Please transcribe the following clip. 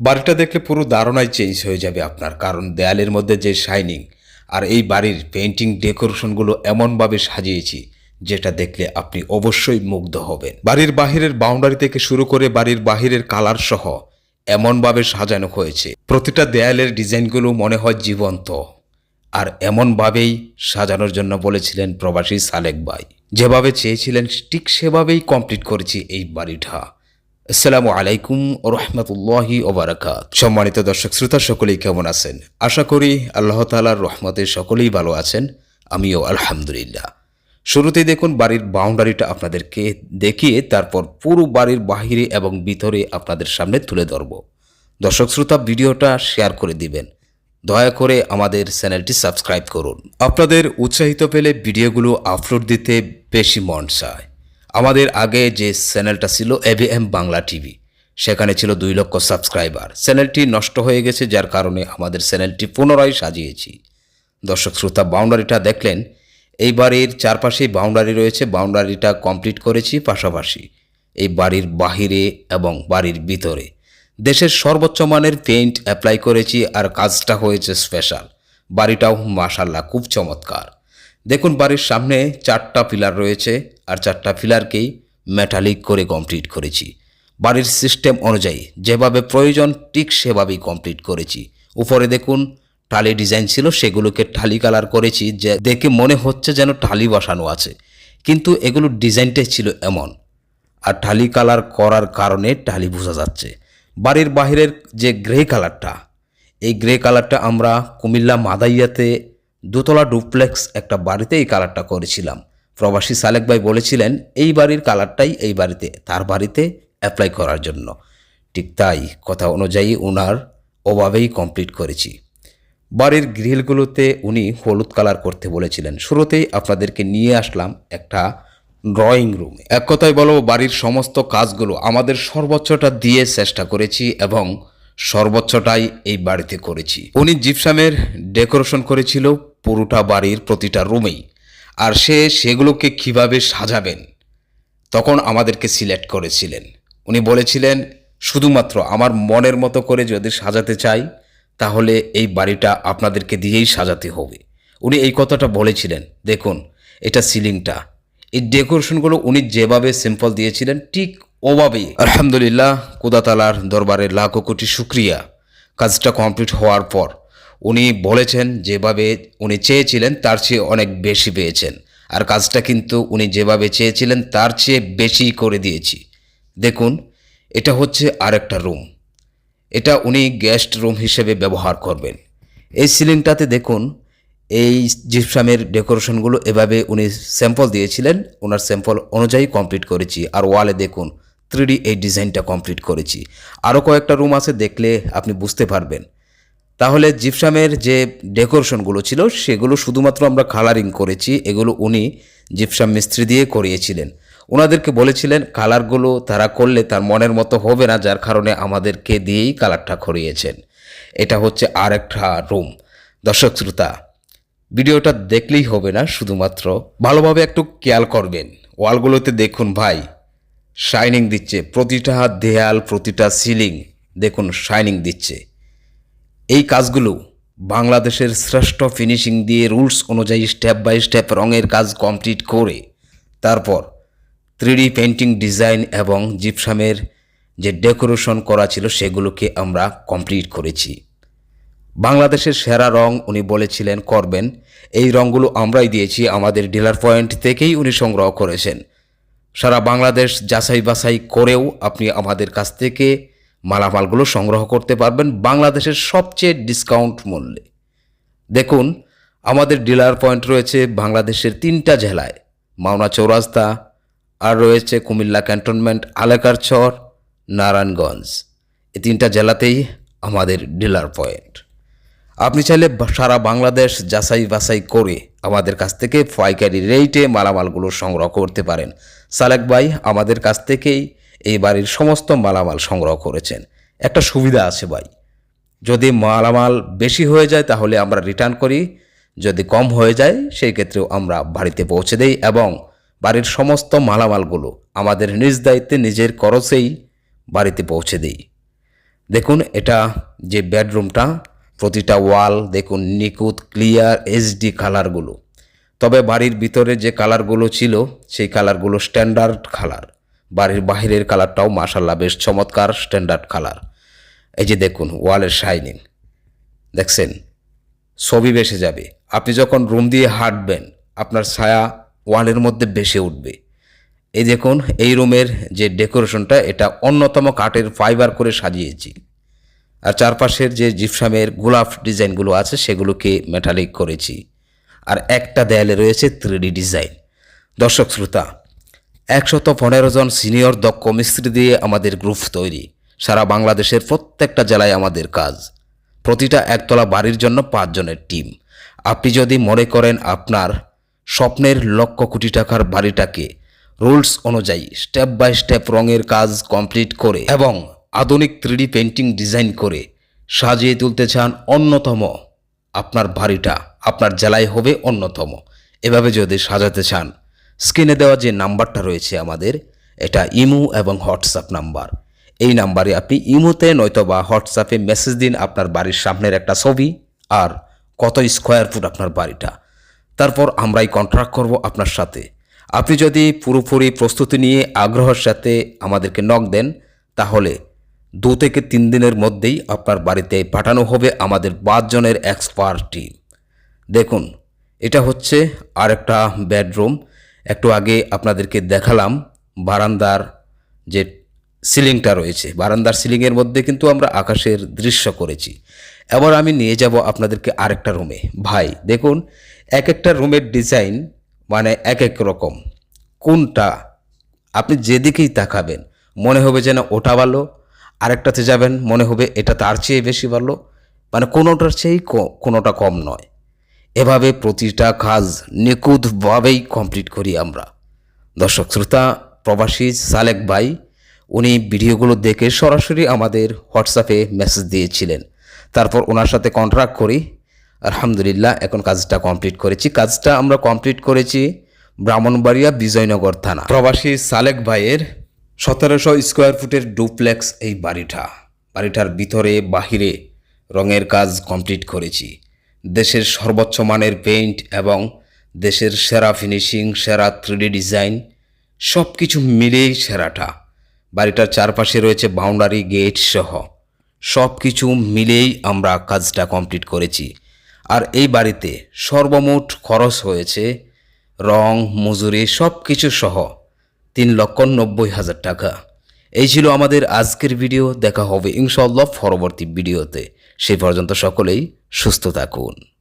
বাড়িটা দেখলে পুরো ধারণাই চেঞ্জ হয়ে যাবে আপনার, কারণ দেয়ালের মধ্যে যে শাইনিং আর এই বাড়ির পেন্টিং ডেকোরেশনগুলো এমনভাবে সাজিয়েছি, যেটা দেখলে আপনি অবশ্যই মুগ্ধ হবেন। বাড়ির বাহিরের বাউন্ডারি থেকে শুরু করে বাড়ির বাহিরের কালার সহ এমনভাবে সাজানো হয়েছে। প্রতিটা দেয়ালের ডিজাইনগুলো মনে হয় জীবন্ত, আর এমনভাবেই সাজানোর জন্য বলেছিলেন প্রবাসী সালেক ভাই। যেভাবে চেয়েছিলেন, ঠিক সেভাবেই কমপ্লিট করেছি এই বাড়িটা। আসসালামু আলাইকুম রহমতুল্লাহি ওবারাকাত। সম্মানিত দর্শক শ্রোতা, সকলেই কেমন আছেন? আশা করি আল্লাহ তালার রহমতে সকলেই ভালো আছেন, আমিও আলহামদুলিল্লাহ। শুরুতেই দেখুন বাড়ির বাউন্ডারিটা আপনাদেরকে দেখিয়ে তারপর পুরো বাড়ির বাহিরে এবং ভিতরে আপনাদের সামনে তুলে ধরব। দর্শক শ্রোতা, ভিডিওটা শেয়ার করে দিবেন। দয়া করে আমাদের চ্যানেলটি সাবস্ক্রাইব করুন। আপনাদের উৎসাহিত পেলে ভিডিওগুলো আপলোড দিতে বেশি মন চায়। আমাদের আগে যে চ্যানেলটা ছিল এভিএম বাংলা টিভি, সেখানে ছিল দুই লক্ষ সাবস্ক্রাইবার। চ্যানেলটি নষ্ট হয়ে গেছে, যার কারণে আমাদের চ্যানেলটি পুনরায় সাজিয়েছি। দর্শক শ্রোতা, বাউন্ডারিটা দেখলেন এই বাড়ির চারপাশেই বাউন্ডারি রয়েছে, বাউন্ডারিটা কমপ্লিট করেছি পাশাপাশি এই বাড়ির বাহিরে এবং বাড়ির ভিতরে। দেশের সর্বোচ্চ মানের পেইন্ট অ্যাপ্লাই করেছি আর কাজটা হয়েছে স্পেশাল বাড়িটাও মাশাল্লাহ খুব চমৎকার। দেখুন, বাড়ির সামনে চারটা পিলার রয়েছে আর চারটা পিলারকেই মেটালিক করে কমপ্লিট করেছি। বাড়ির সিস্টেম অনুযায়ী যেভাবে প্রয়োজন ঠিক সেভাবেই কমপ্লিট করেছি। উপরে দেখুন, টালি ডিজাইন ছিল, সেগুলোকে টালি কালার করেছি, যে দেখে মনে হচ্ছে যেন ঠালি বসানো আছে। কিন্তু এগুলো ডিজাইনটাই ছিল এমন। আর টালি কালার করার কারণে টালি বোঝা যাচ্ছে। বাড়ির বাহিরের যে গ্রে কালারটা এই গ্রে কালারটা আমরা কুমিল্লা মাদাইয়াতে দোতলা ডুপ্লেক্স একটা বাড়িতে এই কালারটা করেছিলাম। প্রবাসী সালেক ভাই বলেছিলেন, এই বাড়ির কালারটাই এই বাড়িতে, তার বাড়িতে অ্যাপ্লাই করার জন্য। ঠিক তাই কথা অনুযায়ী ওনার ওভাবেই কমপ্লিট করেছি। বাড়ির গ্রিলগুলোতে উনি হলুদ কালার করতে বলেছিলেন। শুরুতেই আপনাদেরকে নিয়ে আসলাম একটা ড্রয়িং রুম এক কথায় বলো, বাড়ির সমস্ত কাজগুলো আমাদের সর্বোচ্চটা দিয়ে চেষ্টা করেছি এবং সর্বোচ্চটাই এই বাড়িতে করেছি। উনি জিপসামের ডেকোরেশন করেছিল পুরোটা বাড়ির প্রতিটা রুমেই আর সে সেগুলোকে কীভাবে সাজাবেন? তখন আমাদেরকে সিলেক্ট করেছিলেন। উনি বলেছিলেন, শুধুমাত্র আমার মনের মতো করে যদি সাজাতে চাই, তাহলে এই বাড়িটা আপনাদেরকে দিয়েই সাজাতে হবে। উনি এই কথাটা বলেছিলেন। দেখুন, এটা সিলিংটা। এই ডেকোরেশনগুলো উনি যেভাবে সিম্পল দিয়েছিলেন, ঠিক ওভাবেই। আলহামদুলিল্লাহ, কুদাতালার দরবারে লাখো কোটি শুক্রিয়া। কাজটা কমপ্লিট হওয়ার পর উনি বলেছেন, যেভাবে উনি চেয়েছিলেন, তার চেয়ে অনেক বেশি পেয়েছেন। আর কাজটা কিন্তু উনি যেভাবে চেয়েছিলেন, তার চেয়ে বেশি করে দিয়েছি। দেখুন, এটা হচ্ছে আরেকটা রুম। এটা উনি গেস্ট রুম হিসেবে ব্যবহার করবেন। এই সিলিংটাতে দেখুন, এই জিপসামের ডেকোরেশনগুলো এভাবে উনি স্যাম্পল দিয়েছিলেন। ওনার স্যাম্পল অনুযায়ী কমপ্লিট করেছি। আর ওয়ালে দেখুন, থ্রিডি এই ডিজাইনটা কমপ্লিট করেছি। আরও কয়েকটা রুম আছে, দেখলে আপনি বুঝতে পারবেন। তাহলে জিপসামের যে ডেকোরেশনগুলো ছিল, সেগুলো শুধুমাত্র আমরা কালারিং করেছি, এগুলো উনি জিপসাম মিস্ত্রি দিয়ে করিয়েছিলেন। ওনাদেরকে বলেছিলেন, কালারগুলো তারা করলে তার মনের মতো হবে না, যার কারণে আমাদেরকে দিয়েই কালারটা করিয়েছেন। এটা হচ্ছে আর একটা রুম। দর্শক শ্রোতা, ভিডিওটা দেখলেই হবে না, শুধুমাত্র ভালোভাবে একটু খেয়াল করবেন। ওয়ালগুলোতে দেখুন ভাই, শাইনিং দিচ্ছে, প্রতিটা দেয়াল, প্রতিটা সিলিং দেখুন শাইনিং দিচ্ছে। এই কাজগুলো বাংলাদেশের শ্রেষ্ঠ ফিনিশিং দিয়ে রুলস অনুযায়ী স্টেপ বাই স্টেপ রঙের কাজ কমপ্লিট করে, তারপর থ্রিডি পেন্টিং ডিজাইন এবং জিপসামের যে ডেকোরেশন করা ছিল সেগুলোকে আমরা কমপ্লিট করেছি। বাংলাদেশের সেরা রং উনি বলেছিলেন করবেন। এই রঙগুলো আমরাই দিয়েছি, আমাদের ডিলার পয়েন্ট থেকেই উনি সংগ্রহ করেছেন। সারা বাংলাদেশ যাচাই বাছাই করেও আপনি আমাদের কাছ থেকে মালামালগুলো সংগ্রহ করতে পারবেন বাংলাদেশের সবচেয়ে ডিসকাউন্ট মূল্যে। দেখুন, আমাদের ডিলার পয়েন্ট রয়েছে বাংলাদেশের তিনটা জেলায়। মাওনা চৌরাস্তা, আর রয়েছে কুমিল্লা ক্যান্টনমেন্ট আলেকারচর, নারায়ণগঞ্জ। এই তিনটা জেলাতেই আমাদের ডিলার পয়েন্ট আপনি চাইলে সারা বাংলাদেশ যাচাই বাছাই করে আমাদের কাছ থেকে পাইকারি রেটে মালামালগুলো সংগ্রহ করতে পারেন। সালেক ভাই, আমাদের কাছ থেকেই এই বাড়ির সমস্ত মালামাল সংগ্রহ করেছেন। একটা সুবিধা আছে ভাই। যদি মালামাল বেশি হয়ে যায় তাহলে আমরা রিটার্ন করি। যদি কম হয়ে যায় সেই ক্ষেত্রেও আমরা বাড়িতে পৌঁছে দেই এবং বাড়ির সমস্ত মালামালগুলো আমাদের নিজ দায়িত্বে নিজের খরচেই বাড়িতে পৌঁছে দিই। দেখুন এটা যে বেডরুমটা, প্রতিটা ওয়াল দেখুন নিখুঁত, ক্লিয়ার এইচডি কালারগুলো তবে বাড়ির ভিতরে যে কালারগুলো ছিল, সেই কালারগুলো স্ট্যান্ডার্ড কালার বাড়ির বাহিরের কালারটাও মাসাল্লাহ বেশ চমৎকার স্ট্যান্ডার্ড কালার এই যে দেখুন ওয়ালের শাইনিং দেখছেন? ছবি বেসে যাবে। আপনি যখন রুম দিয়ে হাঁটবেন, আপনার ছায়া ওয়ালের মধ্যে বেসে উঠবে। এই দেখুন, এই রুমের যে ডেকোরেশনটা, এটা অন্যতম কাঠের ফাইবার করে সাজিয়েছি। আর চারপাশের যে জিপসামের গোলাপ ডিজাইনগুলো আছে, সেগুলোকে মেটালিক করেছি। আর একটা দেয়ালে রয়েছে থ্রিডি ডিজাইন দর্শক, শ্রোতা একশত পনেরো জন সিনিয়র দক্ষ মিস্ত্রি দিয়ে আমাদের গ্রুপ তৈরি। সারা বাংলাদেশের প্রত্যেকটা জেলায় আমাদের কাজ। প্রতিটা একতলা বাড়ির জন্য পাঁচজনের টিম। আপনি যদি মনে করেন আপনার স্বপ্নের লক্ষ কোটি টাকার বাড়িটাকে রুলস অনুযায়ী স্টেপ বাই স্টেপ রঙের কাজ কমপ্লিট করে এবং আধুনিক থ্রিডি পেন্টিং ডিজাইন করে সাজিয়ে তুলতে চান অন্যতম আপনার বাড়িটা আপনার জেলায় হবে অন্যতম। এভাবে যদি সাজাতে চান স্ক্রিনে দেওয়া যে নাম্বারটা রয়েছে আমাদের, এটা ইমো এবং হোয়াটসঅ্যাপ নাম্বার। এই নাম্বারে আপনি ইমোতে নয়তো বা হোয়াটসঅ্যাপে মেসেজ দিন আপনার বাড়ির সামনের একটা ছবি আর কত স্কোয়ার ফুট আপনার বাড়িটা। তারপর আমরাই কন্ট্রাক্ট করব আপনার সাথে। আপনি যদি পুরোপুরি প্রস্তুতি নিয়ে আগ্রহের সাথে আমাদেরকে নক দেন, তাহলে দু থেকে তিন দিনের মধ্যেই আপনার বাড়িতে পাঠানো হবে আমাদের পাঁচজনের এক্সপার্ট টিম দেখুন, এটা হচ্ছে আরেকটা বেডরুম একটু আগে আপনাদেরকে দেখালাম বারান্দার যে সিলিংটা রয়েছে। বারান্দার সিলিংয়ের মধ্যে কিন্তু আমরা আকাশের দৃশ্য করেছি। এবার আমি নিয়ে যাব আপনাদেরকে আরেকটা রুমে। ভাই, দেখুন এক একটা রুমের ডিজাইন মানে এক এক রকম। কোনটা? আপনি যেদিকেই তাকাবেন, মনে হবে যেন ওটা ভালো, আরেকটাতে যাবেন, মনে হবে এটা তার চেয়ে বেশি ভালো। মানে কোনোটার চেয়েই কোনোটা কম নয়। এভাবে প্রতিটা কাজ নিখুঁতভাবেই কমপ্লিট করি আমরা। দর্শক শ্রোতা, প্রবাসী সালেক ভাই, উনি ভিডিওগুলো দেখে সরাসরি আমাদের হোয়াটসঅ্যাপে মেসেজ দিয়েছিলেন। তারপর ওনার সাথে কন্ট্রাক্ট করি। আলহামদুলিল্লাহ, এখন কাজটা কমপ্লিট করেছি। কাজটা আমরা কমপ্লিট করেছি ব্রাহ্মণবাড়িয়া বিজয়নগর থানা। প্রবাসী সালেক ভাইয়ের সতেরোশো স্কোয়ার ফুটের ডুপ্লেক্স এই বাড়িটা। বাড়িটার ভিতরে বাহিরে রঙের কাজ কমপ্লিট করেছি। দেশের সর্বোচ্চ মানের পেইন্ট এবং দেশের সেরা ফিনিশিং, সেরা থ্রিডি ডিজাইন সব কিছু মিলেই সেরাটা। বাড়িটার চারপাশে রয়েছে বাউন্ডারি, গেট সহ। সব কিছু মিলেই আমরা কাজটা কমপ্লিট করেছি। আর এই বাড়িতে সর্বমোট খরচ হয়েছে রং, মজুরি সব কিছু সহ তিন লক্ষ নব্বই হাজার টাকা। এই ছিল আমাদের আজকের ভিডিও। দেখা হবে ইনশাল্লাহ পরবর্তী ভিডিওতে। সেই পর্যন্ত সকলেই সুস্থ থাকুন।